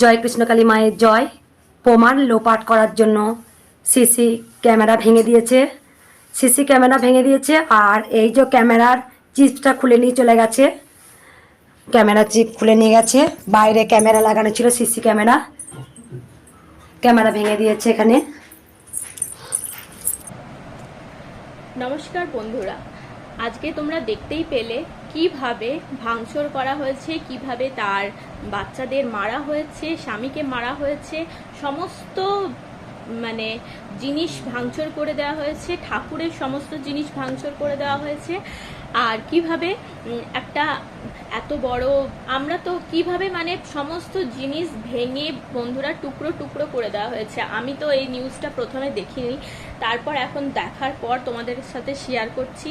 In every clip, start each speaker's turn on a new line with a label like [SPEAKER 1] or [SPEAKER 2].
[SPEAKER 1] জয় কৃষ্ণকালী মায়ের জয়। প্রমাণ লোপাট করার জন্য সিসি ক্যামেরা ভেঙে দিয়েছে। সিসি ক্যামেরা ভেঙে দিয়েছে আর এই যে ক্যামেরার চিপটা খুলে নিয়ে চলে গেছে, ক্যামেরা চিপ খুলে নিয়ে গেছে। বাইরে ক্যামেরা লাগানো ছিল, সিসি ক্যামেরা। ক্যামেরা ভেঙে দিয়েছে এখানে।
[SPEAKER 2] নমস্কার বন্ধুরা, আজকে তোমরা দেখতেই পেলে কীভাবে ভাঙচুর করা হয়েছে, কীভাবে তার বাচ্চাদের মারা হয়েছে, স্বামীকে মারা হয়েছে, সমস্ত মানে জিনিস ভাঙচুর করে দেওয়া হয়েছে, ঠাকুরের সমস্ত জিনিস ভাঙচুর করে দেওয়া হয়েছে। আর কীভাবে একটা এত বড়, আমরা তো কীভাবে মানে সমস্ত জিনিস ভেঙে বন্ধুরা টুকরো টুকরো করে দেওয়া হয়েছে। আমি তো এই নিউজটা প্রথমে দেখিনি। তারপর এখন দেখার পর তোমাদের সাথে শেয়ার করছি।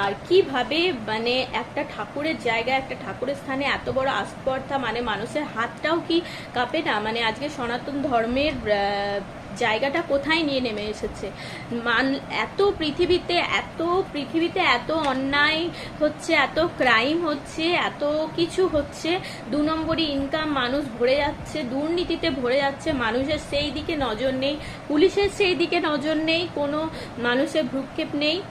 [SPEAKER 2] আর কীভাবে মানে একটা ঠাকুরের জায়গায়, একটা ঠাকুরের স্থানে এত বড় আস্পর্ধা মানে মানুষের হাতটাও কি কাঁপে না? মানে আজকে সনাতন ধর্মের জায়গাটা কোথায় নিয়ে নেমে এসেছে? মান, এত পৃথিবীতে এত পৃথিবীতে এত অন্যায় হচ্ছে, এত ক্রাইম হচ্ছে, এত কিছু হচ্ছে, দু নম্বরই ইনকাম মানুষ ভরে যাচ্ছে, দুর্নীতিতে ভরে যাচ্ছে, মানুষের সেই দিকে নজর নেই, পুলিশের সেই দিকে নজর নেই, কোনো মানুষের ভ্রুক্ষেপ নেই।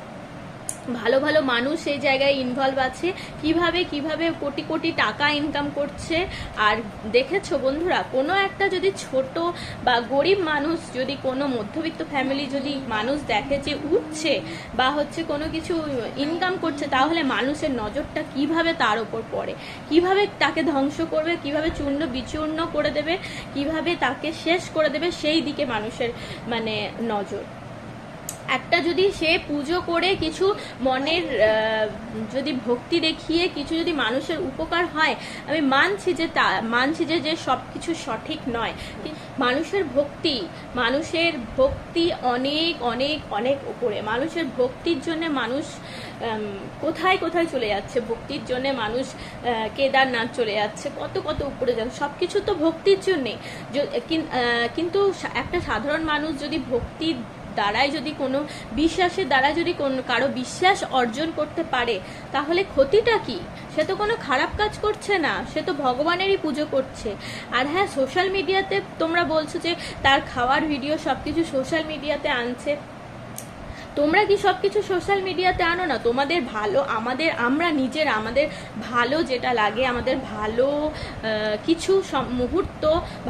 [SPEAKER 2] ভালো ভালো মানুষ সেই জায়গায় ইনভলভ আছে। কীভাবে কীভাবে কোটি কোটি টাকা ইনকাম করছে। আর দেখেছ বন্ধুরা, কোনো একটা যদি ছোট বা গরিব মানুষ যদি কোনো মধ্যবিত্ত ফ্যামিলি যদি মানুষ দেখে যে উঠছে বা হচ্ছে কোনো কিছু ইনকাম করছে, তাহলে মানুষের নজরটা কীভাবে তার ওপর পড়ে? কীভাবে তাকে ধ্বংস করবে? কীভাবে চূর্ণ বিচূর্ণ করে দেবে? কীভাবে তাকে শেষ করে দেবে? সেই দিকে মানুষের মানে নজর। একটা যদি সে পুজো করে কিছু মনের যদি ভক্তি দেখিয়ে কিছু যদি মানুষের উপকার হয়, আমি মানছি যে তা, মানছি যে যে সব কিছু সঠিক নয়। মানুষের ভক্তি মানুষের ভক্তি অনেক অনেক অনেক উপরে। মানুষের ভক্তির জন্য মানুষ কোথায় কোথায় চলে যাচ্ছে? ভক্তির জন্য মানুষ কেদারনাথ চলে যাচ্ছে, কত কত উপরে যাচ্ছে? সব কিছু তো ভক্তির জন্যে। কিন্তু একটা সাধারণ মানুষ যদি ভক্তির দ্বারাই যদি কোনো বিশ্বাসের দ্বারা যদি কোনো, কারও বিশ্বাস অর্জন করতে পারে, তাহলে ক্ষতিটা কি? সে তো কোনো খারাপ কাজ করছে না, সে তো ভগবানেরই পুজো করছে। আর হ্যাঁ সোশ্যাল মিডিয়াতে তোমরা বলছো যে তার খাওয়ার ভিডিও সব কিছু সোশ্যাল মিডিয়াতে আনছে। তোমরা কি সব কিছু সোশ্যাল মিডিয়াতে আনো না? তোমাদের ভালো, আমাদের, আমরা নিজের, আমাদের ভালো যেটা লাগে, আমাদের ভালো কিছু মুহূর্ত,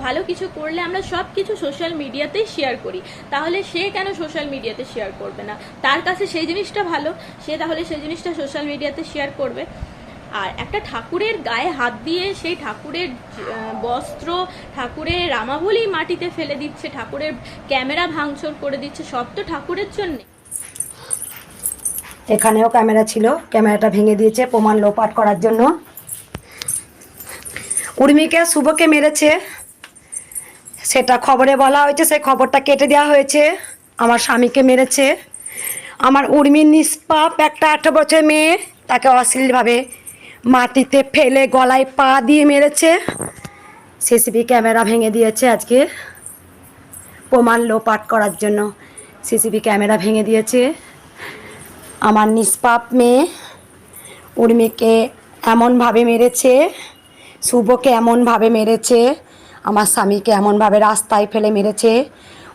[SPEAKER 2] ভালো কিছু করলে আমরা সব কিছু সোশ্যাল মিডিয়াতেই শেয়ার করি। তাহলে সে কেন সোশ্যাল মিডিয়াতে শেয়ার করবে না? তার কাছে সেই জিনিসটা ভালো, সে তাহলে সেই জিনিসটা সোশ্যাল মিডিয়াতে শেয়ার করবে। আর একটা ঠাকুরের গায়ে হাত দিয়ে সেই ঠাকুরের বস্ত্র, ঠাকুরের রামাবলি মাটিতে ফেলে দিচ্ছে, ঠাকুরের ক্যামেরা ভাঙচুর করে দিচ্ছে, সব তো ঠাকুরের জন্যে।
[SPEAKER 1] এখানেও ক্যামেরা ছিল। ক্যামেরাটা ভেঙে দিয়েছে প্রমাণ লোপাট করার জন্য। উর্মিকে শুভকে মেরেছে। সেটা খবরে বলা হয়েছে সেই খবরটা কেটে দেওয়া হয়েছে। আমার স্বামীকে মেরেছে। আমার উর্মির নিষ্পাপ একটা আঠেরো বছর মেয়ে, তাকে অশ্লীলভাবে মাটিতে ফেলে গলায় পা দিয়ে মেরেছে। সিসিবি ক্যামেরা ভেঙে দিয়েছে আজকে। প্রমাণ লোপাট করার জন্য সিসিবি ক্যামেরা ভেঙে দিয়েছে। আমার নিষ্পাপ মেয়ে উর্মিকে এমনভাবে মেরেছে, শুভকে এমনভাবে মেরেছে, আমার স্বামীকে এমনভাবে রাস্তায় ফেলে মেরেছে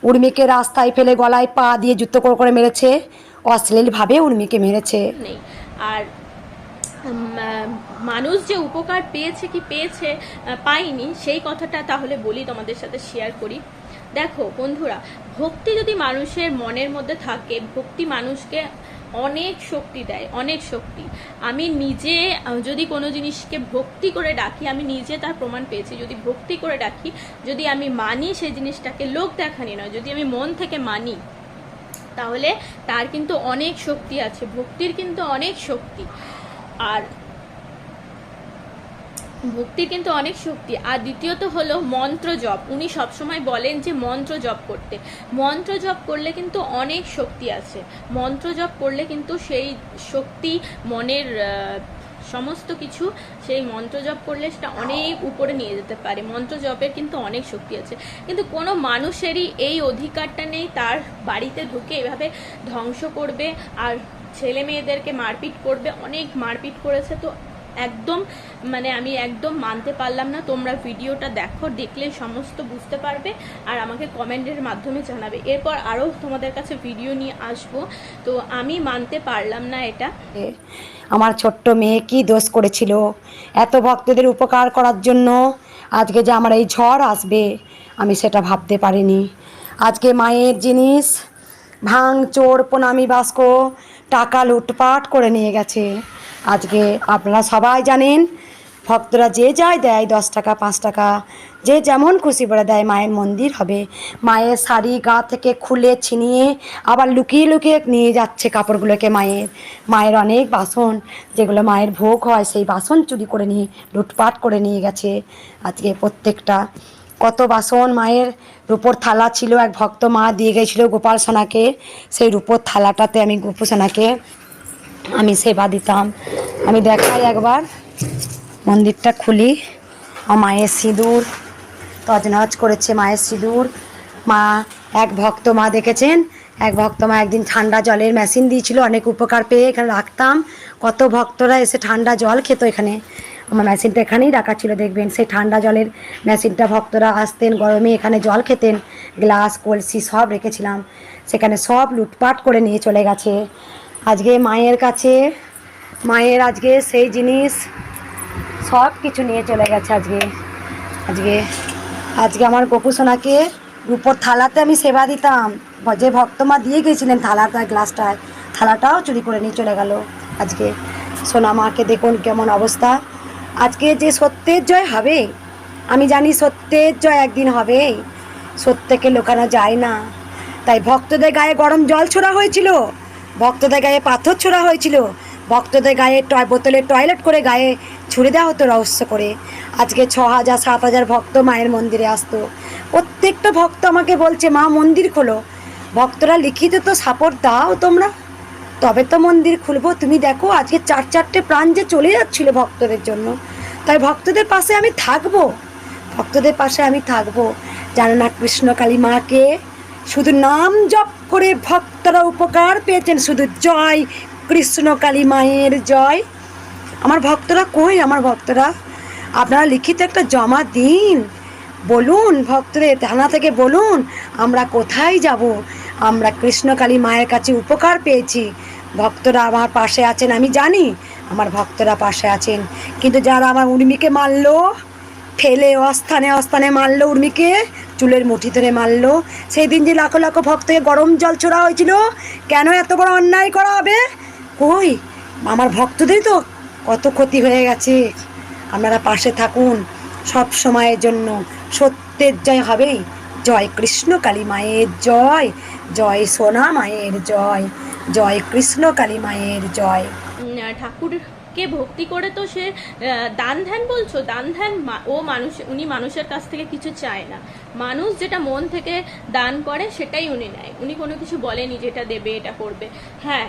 [SPEAKER 1] উর্মিকে রাস্তায় ফেলে গলায় পা দিয়ে যুদ্ধ করে করে মেরেছে, অশ্লীলভাবে উর্মিকে মেরেছে।
[SPEAKER 2] আর মানুষ যে উপকার পেয়েছে কি পেয়েছে পাইনি, সেই কথাটা তাহলে বলি তোমাদের সাথে শেয়ার করি। দেখো বন্ধুরা, ভক্তি যদি মানুষের মনের মধ্যে থাকে, ভক্তি মানুষকে অনেক শক্তি দেয়, অনেক শক্তি। আমি নিজে, যদি কোনো জিনিসকে ভক্তি করে ডাকি, আমি নিজে তার প্রমাণ পেয়েছি। যদি ভক্তি করে ডাকি, যদি আমি মানি সেই জিনিসটাকে, লোক দেখানি নয়, যদি আমি মন থেকে মানি, তাহলে তার কিন্তু অনেক শক্তি আছে, ভক্তির কিন্তু অনেক শক্তি। আর ভক্তির কিন্তু অনেক শক্তি। আর দ্বিতীয়ত হলো মন্ত্র জপ। উনি সবসময় বলেন যে মন্ত্র জপ করতে। মন্ত্র জপ করলে কিন্তু অনেক শক্তি আছে। মন্ত্র জপ করলে কিন্তু সেই শক্তি, মনের সমস্ত কিছু, সেই মন্ত্র জপ করলে সেটা অনেক উপরে নিয়ে যেতে পারে। মন্ত্র জপের কিন্তু অনেক শক্তি আছে। কিন্তু কোনো মানুষেরই এই অধিকারটা নেই, তার বাড়িতে ঢুকে এভাবে ধ্বংস করবে। আর ছেলে মেয়েদেরকে মারপিট করবে, অনেক মারপিট করেছে। তো একদম মানে আমি একদম মানতে পারলাম না। তোমরা ভিডিওটা দেখো, দেখলে সমস্ত বুঝতে পারবে আর আমাকে কমেন্টের মাধ্যমে জানাবে। এরপর আরও তোমাদের কাছে ভিডিও নিয়ে আসব। তো আমি মানতে পারলাম না এটা।
[SPEAKER 1] আমার ছোট্ট মেয়ে কি দোষ করেছিল? এত ভক্তদের উপকার করার জন্য আজকে যে আমার এই ঝড় আসবে, আমি সেটা ভাবতে পারিনি। আজকে মায়ের জিনিস ভাঙ চোর প্রণামী বাস্ক, টাকা লুটপাট করে নিয়ে গেছে। আজকে আপনারা সবাই জানেন, ভক্তরা যে যায় দেয় দশ টাকা, পাঁচ টাকা, যে যেমন খুশি করে দেয় মায়ের মন্দির হবে। মায়ের শাড়ি গা থেকে খুলে ছিনিয়ে আবার লুকিয়ে লুকিয়ে নিয়ে যাচ্ছে কাপড়গুলোকে মায়ের। মায়ের অনেক বাসন, যেগুলো মায়ের ভোগ হয়, সেই বাসন চুরি করে নিয়ে, লুটপাট করে নিয়ে গেছে। আজকে প্রত্যেকটা, কত বাসন মায়ের রূপোর থালা ছিল, এক ভক্ত মা দিয়ে গেছিল গোপাল সোনাকে, সেই রূপোর থালাটাতে আমি গোপু সোনাকে আমি সেবা দিতাম। আমি দেখাই একবার। মন্দিরটা খুলি। মায়ের সিঁদুর তজনজ করেছে মায়ের সিঁদুর। মা, এক ভক্ত মা দেখেছেন? এক ভক্ত মা একদিন ঠান্ডা জলের মেশিন দিয়েছিল, অনেক উপকার পেয়ে এখানে রাখতাম। কত ভক্তরা এসে ঠান্ডা জল খেত এখানে। আমার মেশিনটা এখানেই রাখা ছিল, দেখবেন। সেই ঠান্ডা জলের মেশিনটা ভক্তরা আসতেন, গরমে এখানে জল খেতেন। গ্লাস, কলসি সব রেখেছিলাম। সেখানে সব লুটপাট করে নিয়ে চলে গেছে। আজকে মায়ের কাছে, মায়ের আজকে সেই জিনিস, সব কিছু নিয়ে চলে গেছে আজকে। আজকে আজকে আমার গোপু সোনাকে রূপোর থালাতে আমি সেবা দিতাম। যে ভক্তমা দিয়ে গেছিলেন থালাটা, গ্লাসটায়, থালাটাও চুরি করে নিয়ে চলে গেল আজকে। সোনা মাকে দেখুন কেমন অবস্থা। আজকে যে সত্যের জয় হবে, আমি জানি সত্যের জয় একদিন হবে। সত্যকে লোকানো যায় না। তাই ভক্তদের গায়ে গরম জল ছোড়া হয়েছিল। ভক্তদের গায়ে পাথর ছোড়া হয়েছিল। ভক্তদের গায়ে টয় বোতলে টয়লেট করে গায়ে ছুড়ে দেওয়া হতো রহস্য করে। আজকে ছ হাজার, সাত হাজার ভক্ত মায়ের মন্দিরে আসতো। প্রত্যেকটা ভক্ত আমাকে বলছে, মা, মন্দির খোলো। ভক্তরা লিখিত তো সাপোর্ট দাও তোমরা। তবে তো মন্দির খুলবো। তুমি দেখো, আজকে চার চারটে প্রাণ যে চলে যাচ্ছিল ভক্তদের জন্য। তাই ভক্তদের পাশে আমি থাকব। ভক্তদের পাশে আমি থাকব। জানো না কৃষ্ণকালী মাকে শুধু নাম জপ করে ভক্তরা উপকার পেয়েছেন, শুধু জয়, কৃষ্ণ কালী মায়ের জয়। আমার ভক্তরা কই? আমার ভক্তরা, আপনারা লিখিত একটা জমা দিন। বলুন ভক্তদের, থানা থেকে বলুন, আমরা কোথায় যাব? আমরা কৃষ্ণকালী মায়ের কাছে উপকার পেয়েছি। ভক্তরা আমার পাশে আছেন, আমি জানি আমার ভক্তরা পাশে আছেন। কিন্তু যারা আমার উর্মিকে মারলো, ফেলে অস্থানে অস্থানে মারলো উর্মিকে চুলের মুঠি ধরে মারলো। সেই দিন যে লাখো লাখো ভক্তকে গরম জল ছোড়া হয়েছিল কেন এত বড় অন্যায় করা হবে? কই? আমার ভক্তদের তো কত ক্ষতি হয়ে গেছে। আপনারা পাশে থাকুন সব সময়ের জন্য। সত্যের জয় হবেই। জয় কৃষ্ণ কালী মায়ের জয় জয় সোনা মায়ের জয় জয় কৃষ্ণ কালী মায়ের জয়।
[SPEAKER 2] উম, ঠাকুরকে ভক্তি করে তো সে দান ধ্যান বলছো? দান ধ্যান ও মানুষ, উনি মানুষের কাছ থেকে কিছু চায় না। মানুষ যেটা মন থেকে দান করে সেটাই উনি নেয়। উনি কোনো কিছু বলেনি যেটা দেবে, এটা করবে। হ্যাঁ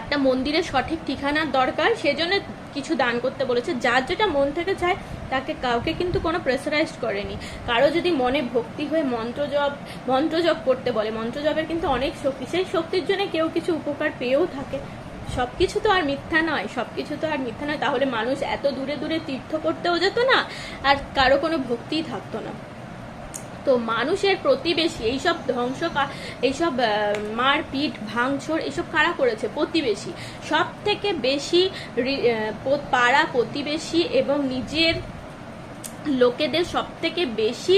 [SPEAKER 2] একটা মন্দিরের সঠিক ঠিকানার দরকার, সেজন্য কিছু দান করতে বলেছে। যার যেটা মন থেকে চায়, তাকে কাউকে কিন্তু কোনো প্রেসারাইজ করেনি। কারও যদি মনে ভক্তি হয়ে মন্ত্র জপ মন্ত্র জপ করতে বলে, মন্ত্র জপের কিন্তু অনেক শক্তি। সেই শক্তির জন্য কেউ কিছু উপকার পেয়েও থাকে। সব কিছু তো আর মিথ্যা নয় সব কিছু তো আর মিথ্যা নয়। তাহলে মানুষ এত দূরে দূরে তীর্থ করতেও যেত না, আর কারও কোনো ভক্তিই থাকতো না। তো মানুষের প্রতিবেশী, এইসব ধ্বংস এইসব মারপিট, ভাঙচুর, এইসব কারা করেছে? প্রতিবেশী। সব থেকে বেশি পাড়া প্রতিবেশী এবং নিজের লোকেদের সব থেকে বেশি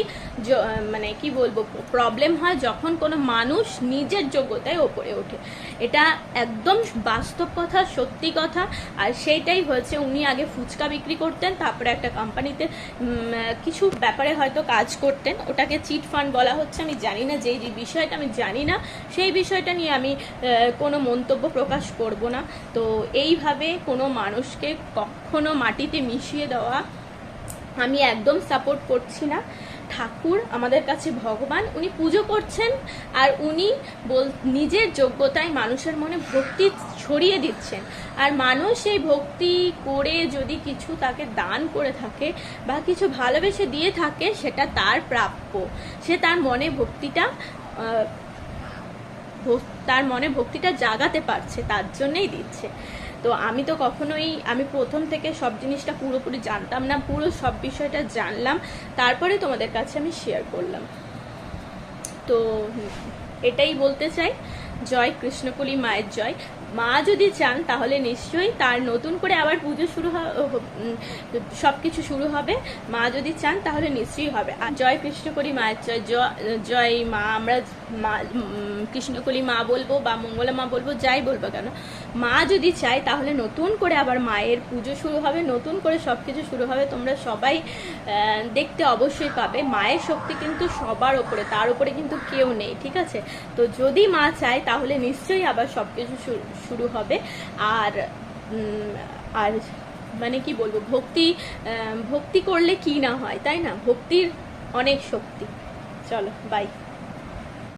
[SPEAKER 2] মানে কি বলব প্রবলেম হয় যখন কোনো মানুষ নিজের যোগ্যতায় ওপরে ওঠে। এটা একদম বাস্তব কথা, সত্যি কথা। আর সেইটাই হয়েছে, উনি আগে ফুচকা বিক্রি করতেন, তারপরে একটা কোম্পানিতে কিছু ব্যাপারে হয়তো কাজ করতেন। ওটাকে চিট ফান্ড বলা হচ্ছে, আমি জানি না, যেই বিষয়টা আমি জানি না, সেই বিষয়টা নিয়ে আমি কোনো মন্তব্য প্রকাশ করব না। তো এইভাবে কোনো মানুষকে কখনো মাটিতে মিশিয়ে দেওয়া আমি একদম সাপোর্ট করছি না। ঠাকুর আমাদের কাছে ভগবান, উনি পুজো করছেন আর উনি বল, নিজের যোগ্যতায় মানুষের মনে ভক্তি ছড়িয়ে দিচ্ছেন। আর মানুষ এই ভক্তি করে যদি কিছু তাকে দান করে থাকে বা কিছু ভালোবেসে দিয়ে থাকে, সেটা তার প্রাপ্য। সে তার মনে ভক্তিটা তার মনে ভক্তিটা জাগাতে পারছে, তার জন্যেই দিচ্ছে। তো আমি তো কখনোই, আমি প্রথম থেকে সব জিনিসটা পুরোপুরি জানতাম না, পুরো সব বিষয়টা জানলাম, তারপরে তোমাদের কাছে আমি শেয়ার করলাম। তো এটাই বলতে চাই। জয় কৃষ্ণকলি মায়ের জয়। মা যদি চান, তাহলে নিশ্চয়ই তার নতুন করে আবার পুজো শুরু সব কিছু শুরু হবে। মা যদি চান, তাহলে নিশ্চয়ই হবে। আর জয় কৃষ্ণকলি মায়ের জয় জয় মা, আমরা মা কৃষ্ণকলি মা বলব বা মঙ্গলা মা বলব, যাই বলব কেন। মা যদি চায়, তাহলে নতুন করে আবার মায়ের পুজো শুরু হবে, নতুন করে সব কিছু শুরু হবে। তোমরা সবাই দেখতে অবশ্যই পাবে। মায়ের শক্তি কিন্তু সবার ওপরে, তার উপরে কিন্তু কেউ নেই, ঠিক আছে? তো যদি মা চায়, তাহলে নিশ্চয়ই আবার সব কিছু শুরু- শুরু হবে। আর আর মানে কি বলব, ভক্তি ভক্তি করলে কি না হয়, তাই না? ভক্তির অনেক শক্তি। চলো বাই